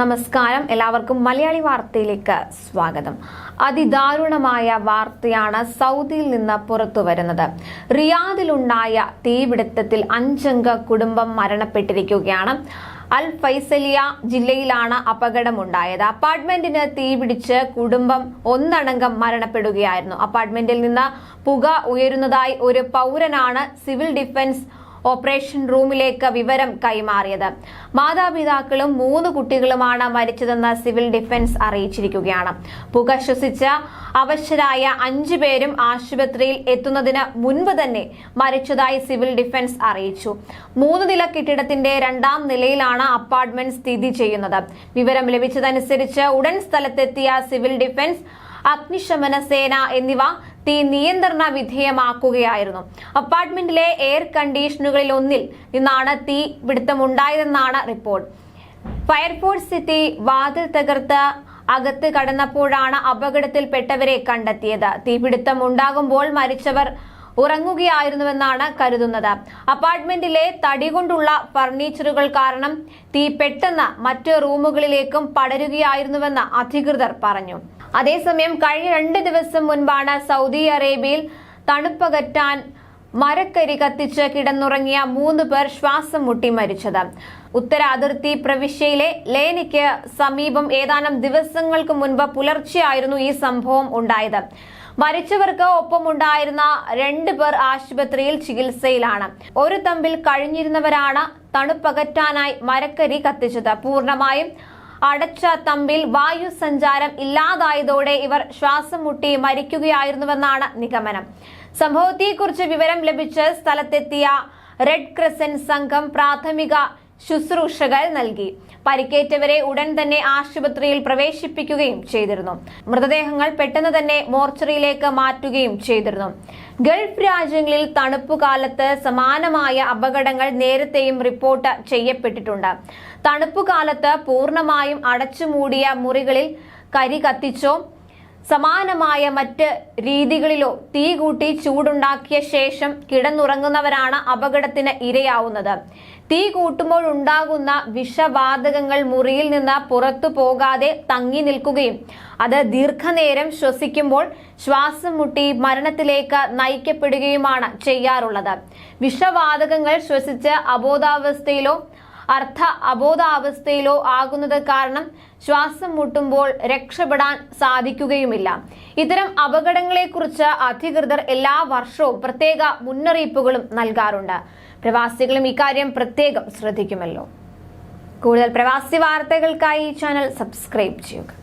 നമസ്കാരം. എല്ലാവർക്കും മലയാളി വാർത്തയിലേക്ക് സ്വാഗതം. അതിദാരുണമായ വാർത്തയാണ് സൗദിയിൽ നിന്ന് പുറത്തു വരുന്നത്. റിയാദിലുണ്ടായ തീപിടുത്തത്തിൽ അഞ്ചംഗ കുടുംബം മരണപ്പെട്ടിരിക്കുകയാണ്. അൽ ഫൈസലിയ ജില്ലയിലാണ് അപകടമുണ്ടായത്. അപ്പാർട്ട്മെന്റിന് തീപിടിച്ച് കുടുംബം ഒന്നടങ്കം മരണപ്പെടുകയായിരുന്നു. അപ്പാർട്ട്മെന്റിൽ നിന്ന് പുക ഉയരുന്നതായി ഒരു പൗരനാണ് സിവിൽ ഡിഫൻസ് ഓപ്പറേഷൻ റൂമിലേക്ക് വിവരം കൈമാറിയത്. മാതാപിതാക്കളും മൂന്ന് കുട്ടികളുമാണ് മരിച്ചതെന്ന് സിവിൽ ഡിഫൻസ് അറിയിച്ചിരിക്കുകയാണ്. പുക ശ്വസിച്ച അവശരായ അഞ്ചു പേരും ആശുപത്രിയിൽ എത്തുന്നതിന് മുൻപ് തന്നെ മരിച്ചതായി സിവിൽ ഡിഫൻസ് അറിയിച്ചു. മൂന്ന് നില കെട്ടിടത്തിന്റെ രണ്ടാം നിലയിലാണ് അപ്പാർട്ട്മെന്റ് സ്ഥിതി ചെയ്യുന്നത്. വിവരം ലഭിച്ചതനുസരിച്ച് ഉടൻ സ്ഥലത്തെത്തിയ സിവിൽ ഡിഫൻസ് അഗ്നിശമന സേന എന്നിവ തീ നിയന്ത്രണ വിധേയമാക്കുകയായിരുന്നു. അപ്പാർട്ട്മെന്റിലെ എയർ കണ്ടീഷനുകളിൽ ഒന്നിൽ നിന്നാണ് തീ പിടുത്തമുണ്ടായതെന്നാണ് റിപ്പോർട്ട്. ഫയർഫോഴ്സ് എത്തി വാതിൽ തകർത്ത് അകത്ത് കടന്നപ്പോഴാണ് അപകടത്തിൽപ്പെട്ടവരെ കണ്ടെത്തിയത്. തീപിടുത്തം ഉണ്ടാകുമ്പോൾ മരിച്ചവർ ഉറങ്ങുകയായിരുന്നുവെന്നാണ് കരുതുന്നത്. അപ്പാർട്ട്മെന്റിലെ തടി കൊണ്ടുള്ള ഫർണിച്ചറുകൾ കാരണം തീ പെട്ടെന്ന് മറ്റ് റൂമുകളിലേക്കും പടരുകയായിരുന്നുവെന്ന് അധികൃതർ പറഞ്ഞു. അതേസമയം കഴിഞ്ഞ രണ്ട് ദിവസം മുൻപാണ് സൗദി അറേബ്യയിൽ തണുപ്പകറ്റാൻ മരക്കരി കത്തിച്ച് കിടന്നുറങ്ങിയ മൂന്ന് പേർ ശ്വാസം മുട്ടി മരിച്ചത്. ഉത്തര അതിർത്തി പ്രവിശ്യയിലെ ലേനിക്ക് സമീപം ഏതാനും ദിവസങ്ങൾക്ക് മുൻപ് പുലർച്ചെയായിരുന്നു ഈ സംഭവം ഉണ്ടായത്. മരിച്ചവർക്ക് ഒപ്പമുണ്ടായിരുന്ന രണ്ട് പേർ ആശുപത്രിയിൽ ചികിത്സയിലാണ്. ഒരു തമ്പിൽ കഴിഞ്ഞിരുന്നവരാണ് തണുപ്പകറ്റാനായി മരക്കരി കത്തിച്ചത്. പൂർണമായും അടച്ച തമ്പിൽ വായു സഞ്ചാരം ഇല്ലാതായതോടെ ഇവർ ശ്വാസം മുട്ടി മരിക്കുകയായിരുന്നുവെന്നാണ് നിഗമനം. സംഭവത്തെക്കുറിച്ച് വിവരം ലഭിച്ച് സ്ഥലത്തെത്തിയ റെഡ് ക്രസന്റ് സംഘം പ്രാഥമിക ശുശ്രൂഷകൾ നൽകി. പരിക്കേറ്റവരെ ഉടൻ തന്നെ ആശുപത്രിയിൽ പ്രവേശിപ്പിക്കുകയും ചെയ്തിരുന്നു. മൃതദേഹങ്ങൾ പെട്ടെന്ന് തന്നെ മോർച്ചറിയിലേക്ക് മാറ്റുകയും ചെയ്തിരുന്നു. ഗൾഫ് രാജ്യങ്ങളിൽ തണുപ്പുകാലത്ത് സമാനമായ അപകടങ്ങൾ നേരത്തെയും റിപ്പോർട്ട് ചെയ്യപ്പെട്ടിട്ടുണ്ട്. തണുപ്പുകാലത്ത് പൂർണമായും അടച്ചുമൂടിയ മുറികളിൽ കരി കത്തിച്ചോ സമാനമായ മറ്റ് രീതികളിലോ തീ കൂട്ടി ചൂടുണ്ടാക്കിയ ശേഷം കിടന്നുറങ്ങുന്നവരാണ് അപകടത്തിന് ഇരയാവുന്നത്. തീ കൂട്ടുമ്പോൾ ഉണ്ടാകുന്ന വിഷവാതകങ്ങൾ മുറിയിൽ നിന്ന് പുറത്തു പോകാതെ തങ്ങി നിൽക്കുകയും അത് ദീർഘനേരം ശ്വസിക്കുമ്പോൾ ശ്വാസം മുട്ടി മരണത്തിലേക്ക് നയിക്കപ്പെടുകയുമാണ് ചെയ്യാറുള്ളത്. വിഷവാതകങ്ങൾ ശ്വസിച്ച് അബോധാവസ്ഥയിലോ അർത്ഥ അബോധാവസ്ഥയിലോ ആകുന്നത് കാരണം ശ്വാസം മുട്ടുമ്പോൾ രക്ഷപ്പെടാൻ സാധിക്കുകയുമില്ല. ഇത്തരം അപകടങ്ങളെക്കുറിച്ച് അധികൃതർ എല്ലാ വർഷവും പ്രത്യേക മുന്നറിയിപ്പുകളും നൽകാറുണ്ട്. പ്രവാസികളും ഇക്കാര്യം പ്രത്യേകം ശ്രദ്ധിക്കുമല്ലോ. കൂടുതൽ പ്രവാസി വാർത്തകൾക്കായി ചാനൽ സബ്സ്ക്രൈബ് ചെയ്യുക.